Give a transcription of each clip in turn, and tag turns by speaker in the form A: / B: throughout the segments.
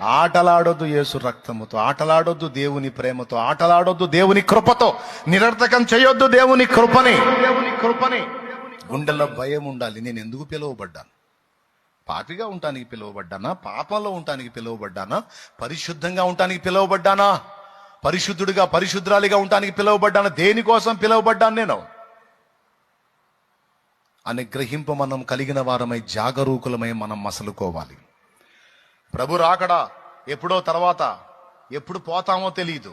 A: ఆటలాడొద్దు యేసు రక్తముతో ఆటలాడొద్దు దేవుని ప్రేమతో ఆటలాడొద్దు దేవుని కృపతో. నిరర్థకం చేయొద్దు దేవుని కృపని. దేవుని కృపని గుండెల్లో భయం ఉండాలి. నేను ఎందుకు పిలువబడ్డాను? పాపిగా ఉండటానికి పిలువబడ్డానా? పాపంలో ఉండటానికి పిలువబడ్డానా? పరిశుద్ధంగా ఉండటానికి పిలువబడ్డానా? పరిశుద్ధుడిగా పరిశుద్ధాలిగా ఉండటానికి పిలువబడ్డానా? దేనికోసం పిలువబడ్డాను నేను? అని గ్రహింపు మనం కలిగిన వారమై జాగరూకులమై మనం మసలుకోవాలి. ప్రభు రాకడా? ఎప్పుడో తర్వాత. ఎప్పుడు పోతామో తెలియదు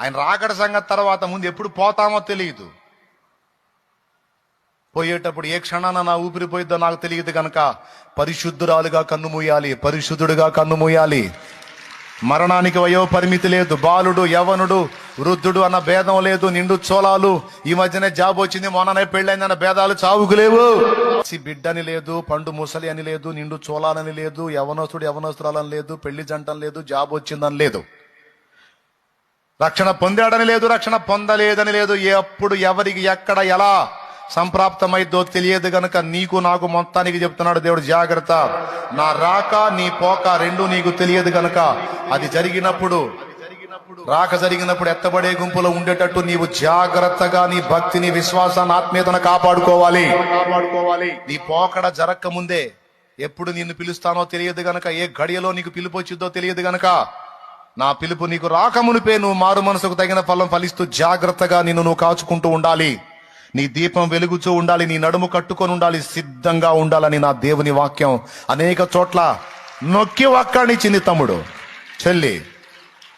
A: ఆయన రాకడ సంగతి తర్వాత ముందు ఎప్పుడు పోతామో తెలియదు పోయేటప్పుడు ఏ క్షణాన నా ఊపిరి పోయిద్దో నాకు తెలియదు కనుక పరిశుద్ధురాలుగా కన్ను మూయాలి పరిశుద్ధుడుగా కన్ను మూయాలి. మరణానికి వయో పరిమితి లేదు బాలుడు యవనుడు వృద్ధుడు అన్న భేదం లేదు నిండు చోళాలు. ఈ మధ్యనే జాబ్ వచ్చింది మొన్ననే పెళ్ళైందన్న భేదాలు చావుకు లేవు. బిడ్డని లేదు పండు ముసలి అని లేదు నిండు చోళాలని లేదు యవనస్తుడు యవనస్తురాలని లేదు పెళ్ళి జంటం లేదు జాబ్ వచ్చిందని లేదు. రక్షణ పొందాడని లేదు రక్షణ పొందలేదని లేదు. ఎప్పుడు ఎవరికి ఎక్కడ ఎలా సంప్రాప్తమైద్దో తెలియదు గనక నీకు నాకు మొత్తానికి చెప్తున్నాడు దేవుడు. జాగ్రత్త. నా రాక నీ పోక రెండు నీకు తెలియదు గనక అది జరిగినప్పుడు రాక జరిగినప్పుడు ఎత్తబడే గుంపులో ఉండేటట్టు నీవు జాగ్రత్తగా నీ భక్తిని విశ్వాసాన్ని ఆత్మీయతను కాపాడుకోవాలి. కాపాడుకోవాలి. నీ పోకడ జరక్క ముందే ఎప్పుడు నిన్ను పిలుస్తానో తెలియదు గనక ఏ గడియలో నీకు పిలుపు వచ్చిందో తెలియదు గనక నా పిలుపు నీకు రాకమునిపే నువ్వు మారు మనసుకు తగిన ఫలం ఫలిస్తూ జాగ్రత్తగా నిన్ను నువ్వు కాచుకుంటూ ఉండాలి. నీ దీపం వెలుగుతూ ఉండాలి నీ నడుము కట్టుకొని ఉండాలి సిద్ధంగా ఉండాలని నా దేవుని వాక్యం. అనేక చోట్ల నొక్కి ఒక్కడిచ్చింది తమ్ముడు. చెల్లి